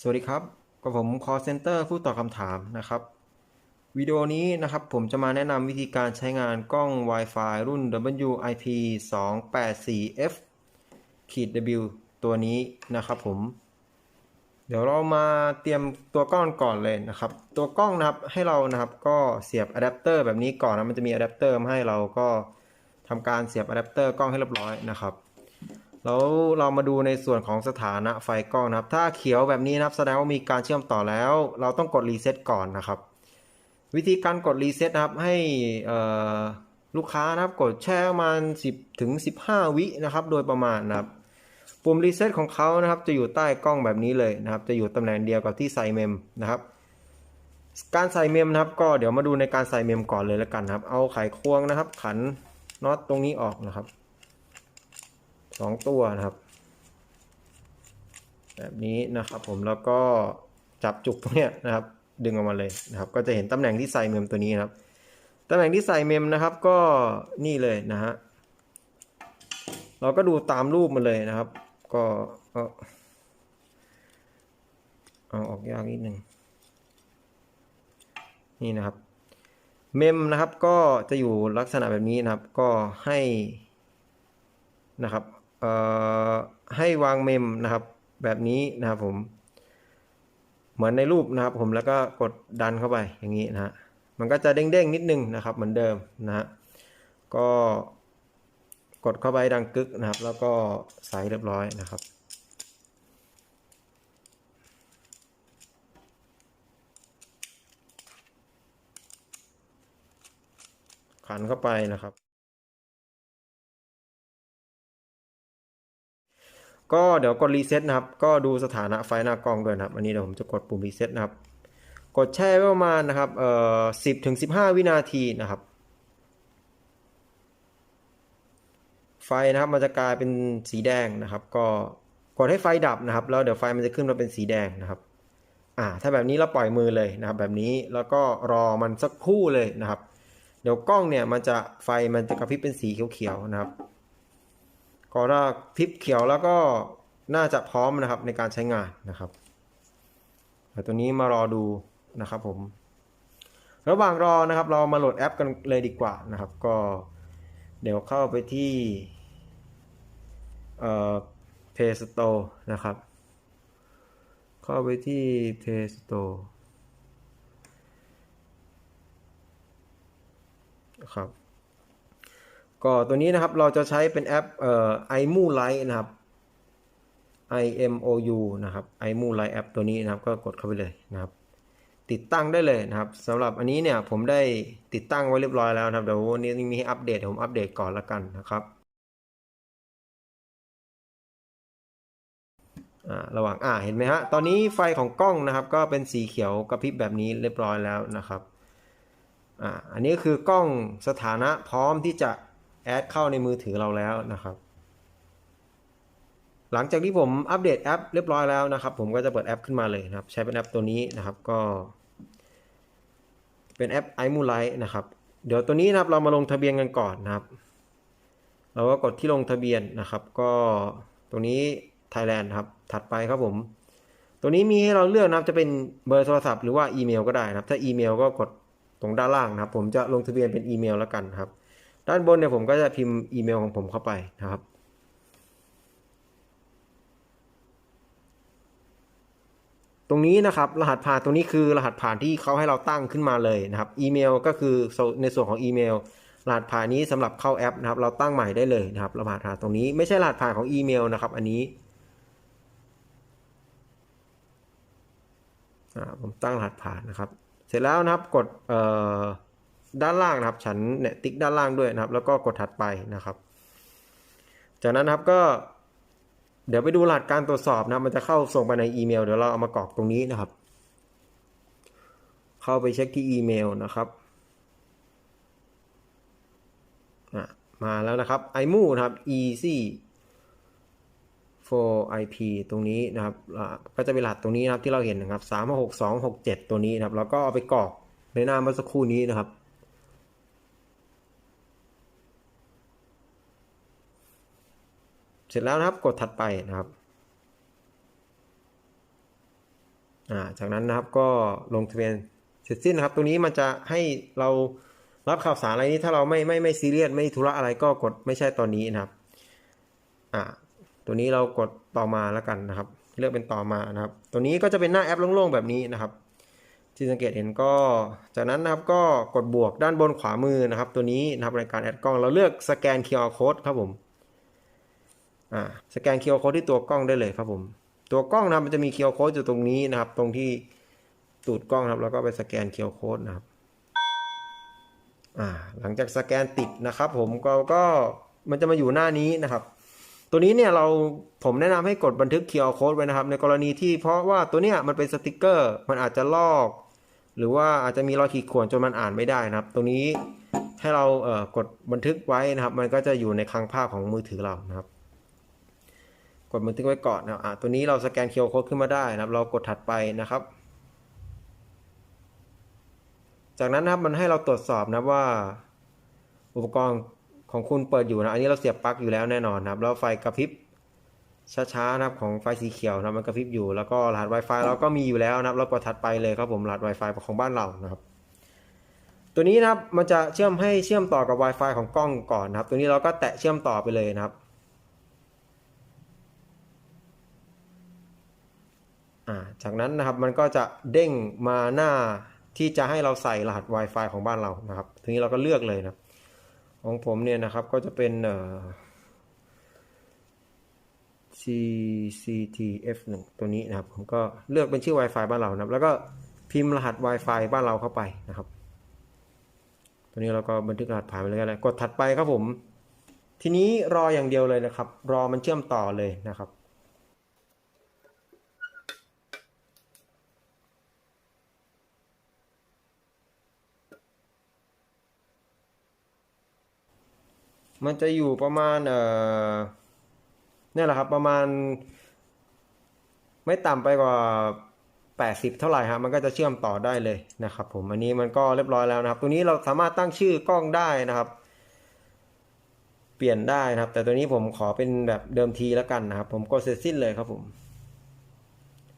สวัสดีครับกับผม call center ผู้ตอบคำถามนะครับ วิดีโอนี้นะครับผมจะมาแนะนำวิธีการใช้งานกล้อง Wi-Fi รุ่น WIP 284F ขีด W ตัวนี้นะครับผม เดี๋ยวเรามาเตรียมตัวกล้องก่อนเลยนะครับ ตัวกล้องนะครับให้เรานะครับก็เสียบอะแดปเตอร์แบบนี้ก่อนนะมันจะมีอะแดปเตอร์มาให้เราก็ทำการเสียบอะแดปเตอร์กล้องให้เรียบร้อยนะครับ แล้วเรามาดูในส่วนของสถานะไฟกล้องนะครับ ถ้าเขียวแบบนี้นะครับแสดงว่ามีการเชื่อมต่อแล้ว เราต้องกดรีเซ็ตก่อนนะครับ วิธีการกดรีเซ็ตนะครับให้ลูกค้านะครับกดแช่ประมาณ 10ถึง15 วินะครับ โดยประมาณนะครับปุ่มรีเซ็ตของเขานะครับ จะอยู่ใต้กล้องแบบนี้เลยนะครับ จะอยู่ตำแหน่งเดียวกับที่ใส่เมมนะครับ การใส่เมมนะครับ ก็เดี๋ยวมาดูในการใส่เมมก่อนเลยแล้วกันนะครับ เอาไขควงนะครับ ขันน็อตตรงนี้ออกนะครับ สองตัวนะครับ แบบนี้นะครับผมแล้วก็จับจุกตรงเนี้ยนะครับ ดึงออกมาเลยนะครับ ก็จะเห็นตำแหน่งที่ใส่เมมตัวนี้นครับตำแหน่งที่ใส่เมมนะครับ ก็นี่เลยนะฮะเราก็ดูตามรูปมาเลยนะครับ ก็เอาเอาออกยากนิดหนึ่งนี่นะครับ เมมนะครับก็จะอยู่ลักษณะแบบนี้นะครับ ก็ให้นะครับ ให้วางเมมนะครับ แบบนี้นะครับผมเหมือนในรูปนะครับ ผมแล้วก็กดดันเข้าไปอย่างนี้นะฮะมันก็จะเด้งๆนิดนึงนะครับ เหมือนเดิมนะฮะก็กดเข้าไปดังกึกนะครับ แล้วก็ใส่เรียบร้อยนะครับขันเข้าไปนะครับ ก็เดี๋ยวกดรีเซ็ตนะครับ ก็ดูสถานะไฟหน้ากล้องด้วยนะครับ อันนี้เดี๋ยวผมจะกดปุ่มรีเซ็ตนะครับ กดแช่ไว้ประมาณนะครับเอ่อสิบถึงสิบห้าวินาทีนะครับ ไฟนะครับมันจะกลายเป็นสีแดงนะครับ ก็กดให้ไฟดับนะครับ แล้วเดี๋ยวไฟมันจะขึ้นมาเป็นสีแดงนะครับอ่าถ้าแบบนี้เราปล่อยมือเลยนะครับ แบบนี้แล้วก็รอมันสักครู่เลยนะครับ เดี๋ยวกล้องเนี่ยมันจะไฟมันจะกระพริบเป็นสีเขียวๆนะครับ ก็ถ้าพริบเขียวแล้วก็น่าจะพร้อมนะครับในการใช้งานนะครับเดี๋ยวตัวนี้มารอดูนะครับผม ระหว่างรอนะครับ เรามาโหลดแอปกันเลยดีกว่านะครับ ก็เดี๋ยวเข้าไปที่เอ่อ Play Store นะครับ เข้าไปที่ Play Store ครับ ก็ตัวนี้นะครับเราจะใช้เป็นแอปเอ่อ iMu Lite นะครับ i m o u นะครับ iMu Lite แอปตัวนี้นะครับก็กดเข้าไปเลยนะครับ ติดตั้งได้เลยนะครับสำหรับอันนี้เนี่ยผมได้ติดตั้งไว้เรียบร้อยแล้วนะครับเดี๋ยววันนี้มีให้อัปเดตเดี๋ยวผมอัปเดตก่อนละกันนะครับระหว่างอ่าเห็นไหมฮะตอนนี้ไฟของกล้องนะครับ ก็เป็นสีเขียวกระพริบแบบนี้เรียบร้อยแล้วนะครับอ่าอันนี้คือกล้องสถานะพร้อมที่จะ แอดเข้าในมือถือเราแล้วนะครับ หลังจากที่ผมอัปเดตแอปเรียบร้อยแล้วนะครับ ผมก็จะเปิดแอปขึ้นมาเลยนะครับ ใช้เป็นแอปตัวนี้นะครับก็ เป็นแอป i m u l i t e นะครับ เดี๋ยวตัวนี้นะครับเรามาลงทะเบียนกันก่อนนะครับ เราก็กดที่ลงทะเบียนนะครับ ก็ตัวนี้ Thailand ครับ ถัดไปครับผม ตัวนี้มีให้เราเลือกนะครับ จะเป็นเบอร์โทรศัพท์หรือว่าอีเมลก็ได้นะครับ ถ้าอีเมลก็กดตรงด้านล่างนะครับ ผมจะลงทะเบียนเป็นอีเมลแล้วกันครับ ด้านบนเนี่ยผมก็จะพิมพ์อีเมลของผมเข้าไปนะครับ ตรงนี้นะครับรหัสผ่านตรงนี้คือรหัสผ่านที่เขาให้เราตั้งขึ้นมาเลยนะครับอีเมลก็คือในส่วนของอีเมลรหัสผ่านนี้สำหรับเข้าแอปนะครับเราตั้งใหม่ได้เลยนะครับรหัสผ่านตรงนี้ไม่ใช่รหัสผ่านของอีเมลนะครับ อันนี้ผมตั้งรหัสผ่านนะครับ เสร็จแล้วนะครับกดเอ่อ ด้านล่างนะครับฉันเนี่ยติ๊กด้านล่างด้วยนะครับ แล้วก็กดถัดไปนะครับ จากนั้นนะครับก็เดี๋ยวไปดูรหัสการตรวจสอบนะมันจะเข้าส่งไปในอีเมลเดี๋ยวเราเอามากรอกตรงนี้นะครับ เข้าไปเช็คที่อีเมลนะครับมาแล้วนะครับ iMu นะครับ easy for IP ตรงนี้นะครับก็จะเป็นรหัสตรงนี้นะครับที่เราเห็นนะครับสามหกสองหกเจ็ดตัวนี้นะครับ แล้วก็เอาไปกรอกในหน้าเมื่อสักครู่นี้นะครับ เสร็จแล้วนะครับกดถัดไปนะครับาจากนั้นนะครับก็ลงทะเบียนเสร็จสิ้นนะครับ ตรงนี้มันจะให้เรารับข่าวสารอะไรนี้ถ้าเราไม่ไม่ไม่ซีเรียสไม่ธุระอะไรก็กดไม่ใช่ตอนนี้นะครับอ่าตัวนี้เรากดต่อมาแล้วกันนะครับ เลือกเป็นต่อมานะครับ ตัวนี้ก็จะเป็นหน้าแอปโล่งๆแบบนี้นะครับ ที่สังเกตเห็นก็จากนั้นนะครับก็กดบวกด้านบนขวามือนะครับ ตัวนี้นะครับในการแอดกล้องเราเลือกสแกน QR code ครับผม อ่าสแกน QR code ที่ตัวกล้องได้เลยครับผม ตัวกล้องนะครับมันจะมี QR code อยู่ตรงนี้นะครับ ตรงที่ตูดกล้องครับแล้วก็ไปสแกน QR code นะครับอ่าหลังจากสแกนติดนะครับผมก็ก็มันจะมาอยู่หน้านี้นะครับ ตัวนี้เนี่ยเราผมแนะนำให้กดบันทึก QR code ไว้นะครับ ในกรณีที่เพราะว่าตัวเนี้ยมันเป็นสติกเกอร์ มันอาจจะลอก หรือว่าอาจจะมีรอยขีดข่วนจนมันอ่านไม่ได้นะครับ ตรงนี้ให้เราเอ่อกดบันทึกไว้นะครับ มันก็จะอยู่ในคลังภาพของมือถือเรานะครับ กดบันทึกไว้ก่อนนะครับอะตัวนี้เราสแกน QR code ขึ้นมาได้นะครับ เรากดถัดไปนะครับ จากนั้นนะครับมันให้เราตรวจสอบนะว่า อุปกรณ์ของคุณเปิดอยู่นะอันนี้เราเสียบปลั๊กอยู่แล้วแน่นอนนะครับแล้วไฟกระพริบช้าๆนะครับของไฟสีเขียวนะมันกระพริบอยู่แล้วก็รหัส Wi-Fi เราก็มีอยู่แล้วนะครับเรากดถัดไปเลยครับผมรหัส Wi-Fi ของบ้านเรานะครับ ตัวนี้นะครับมันจะเชื่อมให้เชื่อมต่อกับ Wi-Fi ของกล้องก่อนนะครับ ตัวนี้เราก็แตะเชื่อมต่อไปเลยนะครับ อ่า จากนั้นนะครับมันก็จะเด้งมาหน้าที่จะให้เราใส่รหัส Wi-Fi ของบ้านเรานะครับทีนี้เราก็เลือกเลยนะของผมเนี่ยนะครับก็จะเป็น CCTF1 ตัวนี้นะครับ ผมก็เลือกเป็นชื่อ Wi-Fi บ้านเรานะครับ แล้วก็พิมพ์รหัส Wi-Fi บ้านเราเข้าไปนะครับ ตัวนี้เราก็บันทึกรหัสผ่านไปเลยกันเลยกดถัดไปครับผม ทีนี้รออย่างเดียวเลยนะครับ รอมันเชื่อมต่อเลยนะครับ มันจะอยู่ประมาณเอ่อนี่แหละครับประมาณ ไม่ต่ำไปกว่า 80 เท่าไหร่ฮะมันก็จะเชื่อมต่อได้เลยนะครับ ผมอันนี้มันก็เรียบร้อยแล้วนะครับ ตัวนี้เราสามารถตั้งชื่อกล้องได้นะครับ เปลี่ยนได้นะครับ แต่ตัวนี้ผมขอเป็นแบบเดิมทีแล้วกันนะครับ ผมกดเสร็จสิ้นเลยครับผม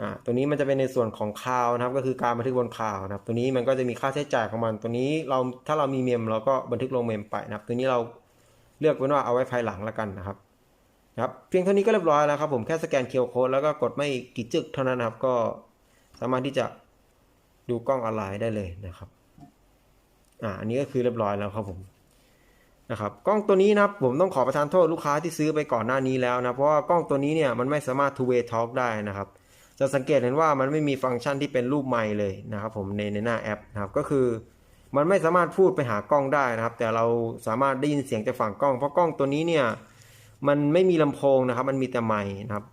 อ่าตัวนี้มันจะเป็นในส่วนของคาวนะครับ ก็คือการบันทึกบนคาวนะครับ ตัวนี้มันก็จะมีค่าใช้จ่ายของมัน ตัวนี้เราถ้าเรามีเมมเราก็บันทึกลงเมมไปนะครับ ตัวนี้เรา เลือกไว้ว่าเอาไว้ภายหลังแล้วกันนะครับครับเพียงเท่านี้ก็เรียบร้อยแล้วครับผมแค่สแกนเคียวโค้ดแล้วก็กดไม่กี่จึกเท่านั้นนะครับก็สามารถที่จะดูกล้องออนไลน์ได้เลยนะครับอ่าอันนี้ก็คือเรียบร้อยแล้วครับผมนะครับกล้องตัวนี้นะครับผมต้องขอประทานโทษลูกค้าที่ซื้อไปก่อนหน้านี้แล้วนะเพราะว่ากล้องตัวนี้เนี่ยมันไม่สามารถ two way talk ได้นะครับ จะสังเกตเห็นว่ามันไม่มีฟังก์ชันที่เป็นรูปไมค์เลยนะครับผมในในหน้าแอปนะครับก็คือ มันไม่สามารถพูดไปหากล้องได้นะครับ แต่เราสามารถได้ยินเสียงจากฝั่งกล้อง เพราะกล้องตัวนี้เนี่ยมันไม่มีลำโพงนะครับ มันมีแต่ไมค์นะครับ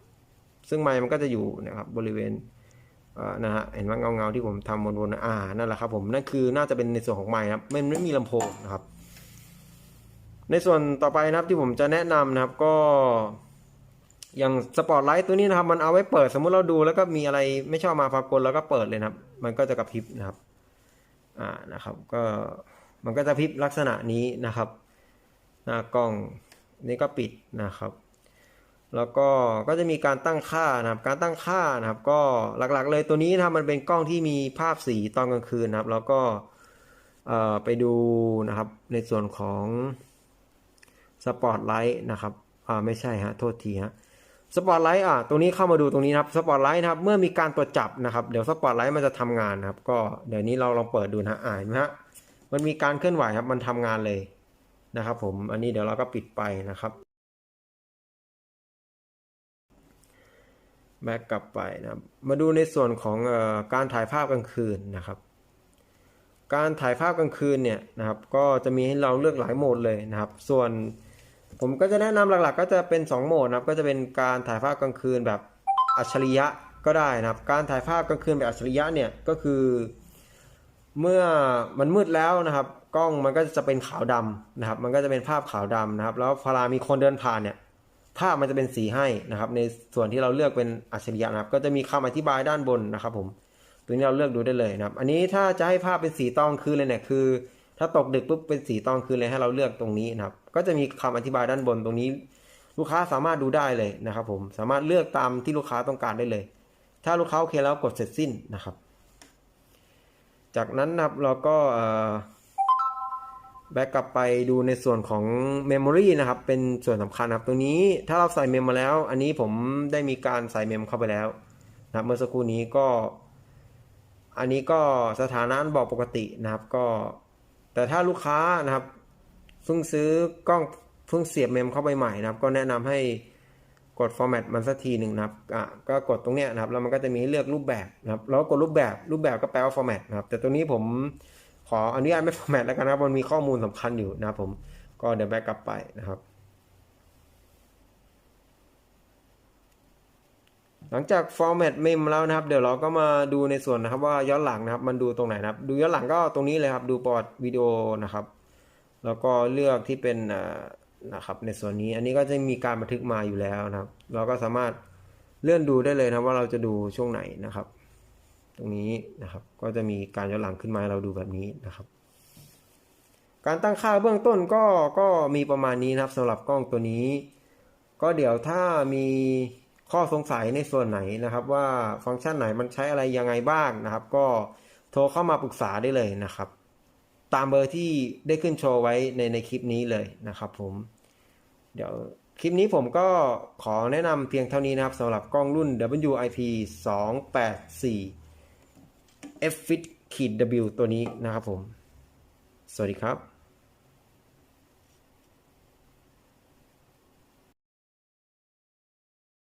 ซึ่งไมค์มันก็จะอยู่นะครับบริเวณนะฮะเห็นว่าเงาเงาๆที่ผมทำวนๆอ่านั่นแหละครับผมนั่นคือน่าจะเป็นในส่วนของไมค์นะครับมันไม่มีลำโพงนะครับ ในส่วนต่อไปนะครับที่ผมจะแนะนำนะครับก็อย่างสปอตไลท์ตัวนี้นะครับ มันเอาไว้เปิดสมมุติเราดูแล้วก็มีอะไรไม่ชอบมาพากลแล้วก็เปิดเลยนะครับ มันก็จะกระพริบนะครับ อ่านะครับก็มันก็จะพริบลักษณะนี้นะครับ หน้ากล้องนี่ก็ปิดนะครับ แล้วก็ก็จะมีการตั้งค่านะครับ การตั้งค่านะครับ ก็หลักๆเลยตัวนี้นะครับมันเป็นกล้องที่มีภาพสีตอนกลางคืนนะครับ แล้วก็ไปดูนะครับในส่วนของสปอตไลท์นะครับอ่าไม่ใช่ฮะโทษทีฮะ สปอตไลท์อะตรงนี้เข้ามาดูตรงนี้นะครับสปอตไลท์นะครับ เมื่อมีการตรวจจับนะครับ เดี๋ยวสปอตไลท์มันจะทำงานนะครับ ก็เดี๋ยวนี้เราลองเปิดดูนะฮะอ่านไหมฮะ มันมีการเคลื่อนไหวครับ มันทำงานเลยนะครับ ผม อันนี้เดี๋ยวเราก็ปิดไปนะครับแบ็กกลับไปนะมาดูในส่วนของออการถ่ายภาพกลางคืนนะครับ การถ่ายภาพกลางคืนเนี่ยนะครับ ก็จะมีให้เราเลือกหลายโหมดเลยนะครับ ส่วน ผมก็จะแนะนำหลักๆ ก็จะเป็น 2 โหมดนะครับ ก็จะเป็นการถ่ายภาพกลางคืนแบบอัจฉริยะก็ได้นะครับ การถ่ายภาพกลางคืนแบบอัจฉริยะเนี่ยก็คือ เมื่อมันมืดแล้วนะครับ กล้องมันก็จะเป็นขาวดำนะครับ มันก็จะเป็นภาพขาวดำนะครับ แล้วพอเวลามีคนเดินผ่านเนี่ยภาพมันจะเป็นสีให้นะครับ ในส่วนที่เราเลือกเป็นอัจฉริยะนะครับ ก็จะมีคำอธิบายด้านบนนะครับ ผมตัวนี้เราเลือกดูได้เลยนะครับ อันนี้ถ้าจะให้ภาพเป็นสีตองคืนเลยเนี่ยคือ ถ้าตกดึกปุ๊บเป็นสีตองคืนเลยให้เราเลือกตรงนี้นะครับ ก็จะมีคำอธิบายด้านบนตรงนี้ ลูกค้าสามารถดูได้เลยนะครับ ผมสามารถเลือกตามที่ลูกค้าต้องการได้เลย ถ้าลูกค้าโอเคแล้วกดเสร็จสิ้นนะครับ จากนั้นนะครับเราก็แบ็กกลับไปดูในส่วนของ Memory นะครับ เป็นส่วนสำคัญครับ ตรงนี้ถ้าเราใส่เมมมาแล้ว อันนี้ผมได้มีการใส่เมมเข้าไปแล้วนะครับเมื่อสักครู่นี้ก็ อันนี้ก็สถานะบอกปกตินะครับ ก็ แต่ถ้าลูกค้านะครับเพิ่งซื้อกล้องเพิ่งเสียบเมมเข้าไปใหม่นะครับ ก็แนะนำให้กด format มันสักทีหนึ่งนะครับอะก็กดตรงเนี้ยนะครับแล้วมันก็จะมีให้เลือกรูปแบบนะครับแล้วกดรูปแบบรูปแบบก็แปลว่า format นะครับ แต่ตรงนี้ผมขออนุญาตไม่ format แล้วกันนะครับมันมีข้อมูลสำคัญอยู่นะครับผมก็เดี๋ยวแบ็กกลับไปนะครับ หลังจาก format mem แล้วนะครับ เดี๋ยวเราก็มาดูในส่วนนะครับว่าย้อนหลังนะครับ มันดูตรงไหนนะครับ ดูย้อนหลังก็ตรงนี้เลยครับ ดูปอดวิดีโอนะครับ แล้วก็เลือกที่เป็นนะครับ ในส่วนนี้ อันนี้ก็จะมีการบันทึกมาอยู่แล้วนะครับ เราก็สามารถเลื่อนดูได้เลยนะว่าเราจะดูช่วงไหนนะครับ ตรงนี้นะครับ ก็จะมีการย้อนหลังขึ้นมาให้เราดูแบบนี้นะครับ การตั้งค่าเบื้องต้นก็ก็มีประมาณนี้นะครับสำหรับกล้องตัวนี้ ก็เดี๋ยวถ้ามี ข้อสงสัยในส่วนไหนนะครับ ว่าฟังก์ชันไหนมันใช้อะไรยังไงบ้างนะครับ ก็โทรเข้ามาปรึกษาได้เลยนะครับ ตามเบอร์ที่ได้ขึ้นโชว์ไว้ในในคลิปนี้เลยนะครับผม เดี๋ยวคลิปนี้ผมก็ขอแนะนำเพียงเท่านี้นะครับสำหรับกล้องรุ่น WIP 284 f fit ขีด W ตัวนี้นะครับผม สวัสดีครับ